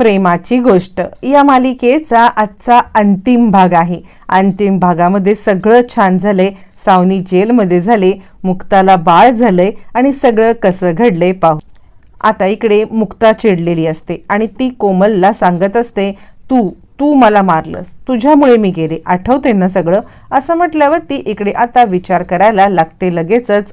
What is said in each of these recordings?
प्रेमाची गोष्ट. या मालिकेचा आजचा अंतिम भाग आहे. अंतिम भागामध्ये सगळं छान झालंय. सावनी जेलमध्ये झाले मुक्ताला बाळ झालंय आणि सगळं कसं घडलंय पाहू. आता इकडे मुक्ता चिडलेली असते आणि ती कोमलला सांगत असते तू तू मला मारलंस. तुझ्यामुळे मी गेले. आठवते ना सगळं? असं म्हटल्यावर ती इकडे आता विचार करायला लागते लगेचच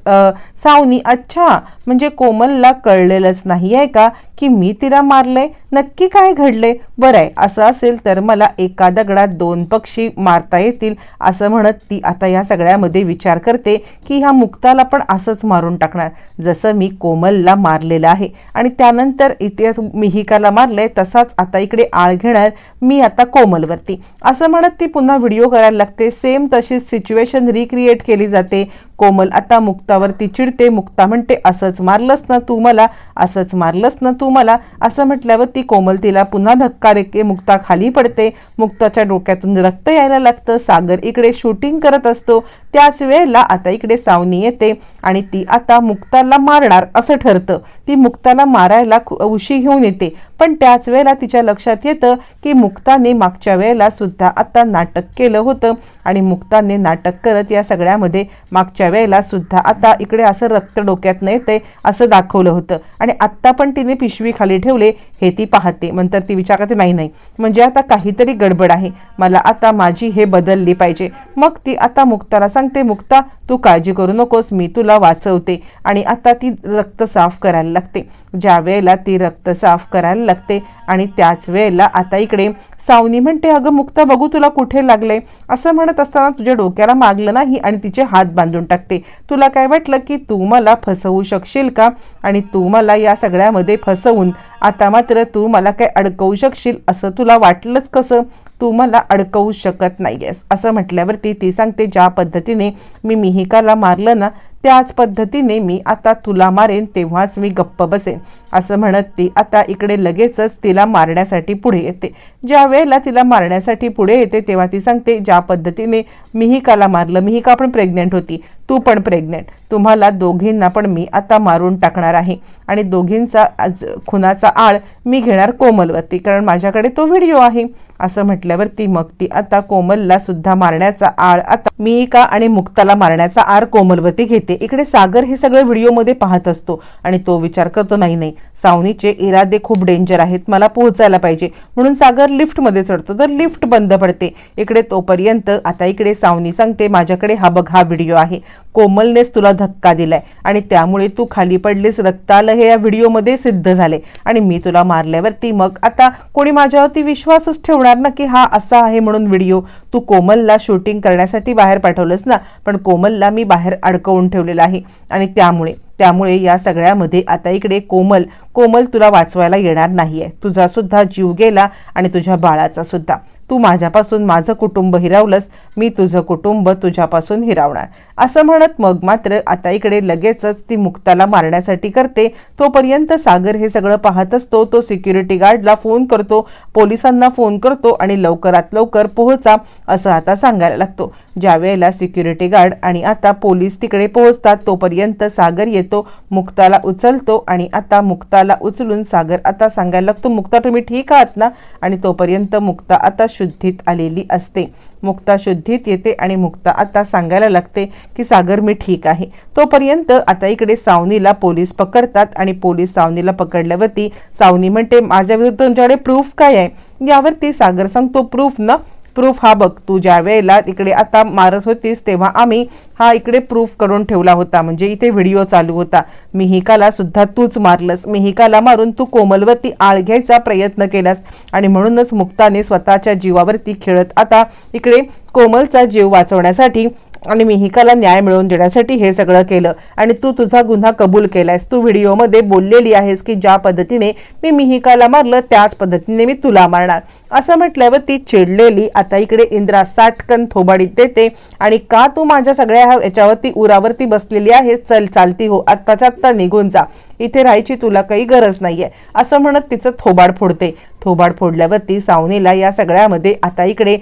सावनी अच्छा. म्हणजे कोमलला कळलेलंच नाही आहे का? की मी तिला मारलंय नक्की काय घडलंय? बरं आहे असं असेल तर मला एका दगडात दोन पक्षी मारता येतील असं म्हणत ती आता या सगळ्यामध्ये विचार करते की ह्या मुक्ताला पण असंच मारून टाकणार. जसं मी कोमलला मारलेलं आहे आणि त्यानंतर इथे मिहिकाला मारलंय तसाच आता इकडे आळ घेणार मी आता कोमलवरती. असं म्हणत ती पुन्हा व्हिडिओ करायला लागते. सेम तशीच सिच्युएशन रिक्रिएट केली जाते. कोमल आता मुक्तावरती चिडते मुक्ता म्हणते असंच मारलंस ना तू मला असंच मारलंस ना तू मला. असं म्हटल्यावर ती कोमल तिला पुन्हा धक्का देते मुक्ता खाली पडते. मुक्ताच्या डोक्यातून रक्त यायला लागतं. सागर इकडे शूटिंग करत असतो. त्याच वेळेला आता इकडे सावनी येते आणि ती आता मुक्ताला मारणार असं ठरतं. ती मुक्ताला मारायला खू- उशी घेऊन येते. पण त्याच वेळेला तिच्या लक्षात येतं की मुक्ताने मागच्या वेळेला सुद्धा आता नाटक केलं होतं आणि मुक्ताने नाटक करत या सगळ्यामध्ये मागच्या वेळेला सुद्धा आता इकडे असं रक्त डोक्यात न येते असं दाखवलं होतं. आणि आत्ता पण तिने पिशवी खाली ठेवले हे ती पाहते. नंतर ती विचार करते नाही नाही म्हणजे आता काहीतरी गडबड आहे. मला आता माझी हे बदलली पाहिजे. मग ती आता मुक्ताला सांगते मुक्ता तू काळजी करू नकोस मी तुला वाचवते. आणि आता ती रक्त साफ करायला लागते. ज्या वेळेला ती रक्त साफ करायला लागते. आणि त्याच वेळेला आता इकडे सावनी म्हणते अगं मुक्ता बघू तुला कुठे लागले असं म्हणत असताना तुझ्या डोक्याला मागलं नाही आणि तिचे हात बांधून टाकते. तुला काय वाटलं की तू मला फसवू शकशील का? आणि तू मला या सगळ्यामध्ये फसवून आता मात्र तू मला काय अडकवू शकशील? असं तुला वाटलंच कसं? तू मला अडकवू शकत नाहीयेस. असं म्हटल्यावरती ती सांगते ज्या पद्धतीने मी मिहिकाला मारलं ना त्याच पद्धतीने मी आता तुला मारेन तेव्हाच मी गप्प बसेन. असं म्हणत ती आता इकडे लगेचच तिला मारण्यासाठी पुढे येते. ज्या वेळेला तिला मारण्यासाठी पुढे येते तेव्हा ती सांगते ज्या पद्धतीने मिहिकाला मारलं मिहिका पण प्रेग्नंट होती. तू पण प्रेग्नेंट. तुम्हाला दोघींना पण मी आता मारून टाकणार आहे. आणि दोघींचा आज खुनाचा आळ मी घेणार कोमलवरती कारण माझ्याकडे तो व्हिडिओ आहे. असं म्हटल्यावरती मग ती आता कोमलला सुद्धा मारण्याचा आळ आता मिहिका आणि मुक्ताला मारण्याचा आर कोमलवती घेते. इकडे सागर हे सगळं व्हिडिओमध्ये पाहत असतो आणि तो विचार करतो नाही नाही सावनीचे इरादे खूप डेंजर आहेत मला पोहोचायला पाहिजे. म्हणून सागर लिफ्टमध्ये चढतो. तर लिफ्ट बंद पडते. इकडे तोपर्यंत आता इकडे सावनी सांगते माझ्याकडे हा बघ हा व्हिडिओ आहे. कोमलनेच तुला धक्का दिलाय. आणि त्यामुळे तू खाली पडलीस रक्त आलं हे या व्हिडिओमध्ये सिद्ध झाले. आणि मी तुला मारल्यावरती मग आता कोणी माझ्यावरती विश्वासच ठेवणार ना की हा असा आहे म्हणून व्हिडिओ. तू कोमलला शूटिंग करण्यासाठी बाहेर पाठवलंस ना पण कोमलला मी बाहेर अडकवून ठेवलेलं आहे. आणि त्यामुळे त्यामुळे या सगळ्यामध्ये आता इकडे कोमल कोमल तुला वाचवायला येणार नाहीये. तुझा सुद्धा जीव गेला आणि तुझ्या बाळाचा सुद्धा. तू माझ्यापासून माझं कुटुंब हिरावलंस मी तुझं कुटुंब तुझ्यापासून हिरावणार. असं म्हणत मग मात्र आता इकडे लगेचच ती मुक्ताला मारण्यासाठी करते. तोपर्यंत सागर हे सगळं पाहत असतो. तो सिक्युरिटी गार्डला फोन करतो. पोलिसांना फोन करतो आणि लवकरात लवकर पोहोचा असं आता सांगायला लागतो. ज्या वेळेला सिक्युरिटी गार्ड आणि आता पोलीस तिकडे पोहोचतात तोपर्यंत सागर येतो मुक्ताला उचलतो आणि आता मुक्ताला उचलून सागर आता सांगायला लागतो मुक्ता तुम्ही ठीक आहात ना? आणि तोपर्यंत मुक्ता आता शुद्धीत आलेली असते. मुक्ता शुद्धीत येते आणि मुक्ता आता सांगायला लागते की सागर मी ठीक आहे. तोपर्यंत आता इकडे सावनीला पोलीस पकडतात आणि पोलीस सावनीला पकडल्यावरती सावनी म्हणते माझ्याविरुद्ध तुमच्याकडे प्रूफ काय आहे? यावरती सागर सांगतो प्रूफ ना प्रूफ हा बघ तू ज्या वेळेला इकडे आता मारत होतीस तेव्हा आम्ही हा इकडे प्रूफ करून ठेवला होता. म्हणजे इथे व्हिडिओ चालू होता. मिहिकाला सुद्धा तूच मारलंस. मिहिकाला मारून तू कोमलवरती आळ घ्यायचा प्रयत्न केलास. आणि म्हणूनच मुक्ताने स्वतःच्या जीवावरती खेळत आता इकडे कोमलचा जीव वाचवण्यासाठी आणि मिहिकाला न्याय मिळवून देण्यासाठी हे सगळं केलं. आणि तू तुझा गुन्हा कबूल केलायस. तू व्हिडिओमध्ये बोललेली आहेस की ज्या पद्धतीने मी मिहिकाला मारलं त्याच पद्धतीने मी तुला मारणार. असं म्हटल्यावर ती चिडलेली आता इकडे इंद्रा साटकन थोबाडीत देते. आणि का तू माझ्या सगळ्या याच्यावरती उरावरती बसलेली आहेस? चल चालती हो आत्ताच्या आत्ता निघून जा. इथे राहायची तुला काही गरज नाहीये. असं म्हणत तिचं थोबाड फोडते. थोबाड फोडल्यावरती सावनीला या सगळ्यामध्ये आता इकडे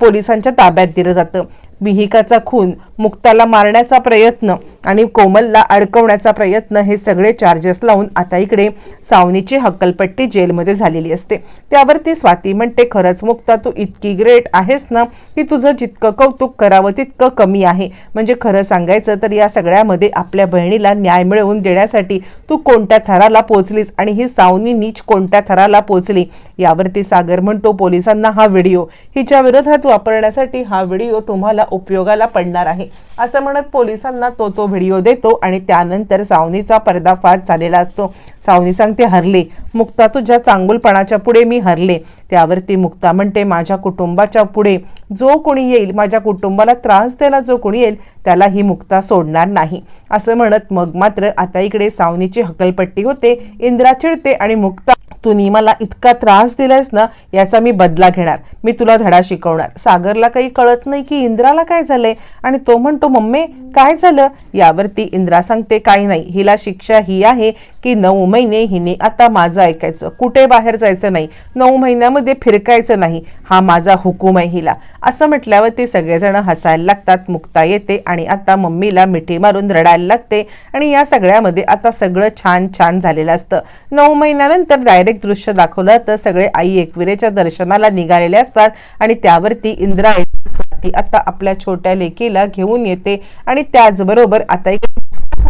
पोलिसांच्या ताब्यात दिलं जातं. मिहिकाचा खून मुक्ताला मारण्याचा प्रयत्न आणि कोमलला अडकवण्याचा प्रयत्न हे सगळे चार्जेस लावून आता इकडे सावनीची हक्कलपट्टी जेलमध्ये झालेली असते. त्यावरती स्वाती म्हणते खरंच मुक्ता तू इतकी ग्रेट आहेस ना की तुझं जितकं कौतुक करावं तितकं कमी आहे. म्हणजे खरं सांगायचं तर या सगळ्यामध्ये आपल्या बहिणीला न्याय मिळवून देण्यासाठी तू कोणत्या थराला पोचलीस आणि ही सावनी नीच कोणत्या थराला पोचली यावरती सागर म्हणतो पोलिसांना हा व्हिडिओ हिच्या विरोधात वापरण्यासाठी हा व्हिडिओ तुम्हाला उपयोगाला पडणार आहे. असं म्हणत पोलिसांना तो तो व्हिडिओ देतो आणि त्यानंतर सावनीचा पर्दाफाश झालेला असतो. सावनी सांगते हरले. मुक्ता तुझ्या चांगुलपणाच्या पुढे मी हरले. त्यावरती मुक्ता म्हणते माझ्या कुटुंबाच्या पुढे जो कोणी येईल माझ्या कुटुंबाला त्रास द्यायला जो कोणी येईल त्याला ही मुक्ता सोडणार नाही. असं म्हणत मग मात्र आता इकडे सावनीची हकलपट्टी होते इंद्रा चिडते आणि मुक्ता तुम्ही मला इतका त्रास दिलायस ना याचा मी बदला घेणार. मी तुला धडा शिकवणार. सागरला काही कळत नाही की इंद्राला काय झालंय आणि तो म्हणतो मम्मी काय झालं? यावरती इंद्रा सांगते काही नाही. हिला शिक्षा ही आहे की नऊ महिने हिने आता माझं ऐकायचं. कुठे बाहेर जायचं नाही. नऊ महिन्यामध्ये फिरकायचं नाही. हा माझा हुकूम आहे हिला. असं म्हटल्यावर ते सगळेजण हसायला लागतात. मुक्ता येते आणि आता मम्मीला मिठी मारून रडायला लागते. आणि या सगळ्यामध्ये आता सगळं छान छान झालेलं असतं. नऊ महिन्यानंतर डायरेक्ट दृश्य दाखवलं तर सगळे आई एकविरेच्या दर्शनाला निघालेले असतात. आणि त्यावरती इंद्रा स्वाती आता आपल्या छोट्या लेकीला घेऊन येते. आणि त्याचबरोबर आता एक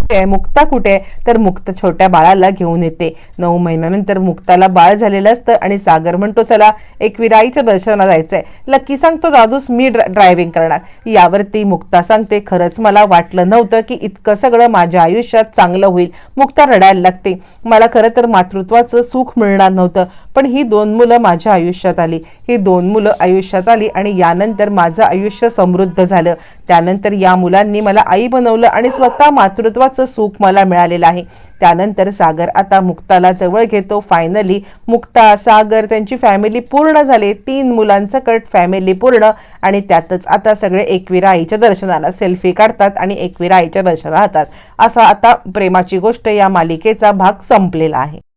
कुठे आहे? मुक्ता कुठे आहे? तर मुक्त छोट्या बाळाला घेऊन येते. नऊ महिन्यानंतर मुक्ताला बाळ झालेलं असतं आणि सागर म्हणतो चला एक विराईच्या दर्शनाला जायचंय. लक्की सांगतो दादूस मी ड्रायव्हिंग करणार. यावरती मुक्ता सांगते खरंच मला वाटलं नव्हतं की इतकं सगळं माझ्या आयुष्यात चांगलं होईल. मुक्ता रडायला लागते. मला खरं तर मातृत्वाचं सुख मिळणार नव्हतं पण ही दोन मुलं माझ्या आयुष्यात आली. ही दोन मुलं आयुष्यात आली आणि यानंतर माझं आयुष्य समृद्ध झालं. त्यानंतर या मुलांनी मला आई बनवलं आणि स्वतः मातृत्वाचं सुख मला मिळालेलं आहे. त्यानंतर सागर आता मुक्ताला जवळ घेतो. फायनली मुक्ता सागर त्यांची फॅमिली पूर्ण झाले. तीन मुलांसकट फॅमिली पूर्ण आणि त्यातच आता सगळे एकविरा आईच्या दर्शनाला सेल्फी काढतात आणि एकविरा आईच्या दर्शनाला राहतात असा आता प्रेमाची गोष्ट या मालिकेचा भाग संपलेला आहे.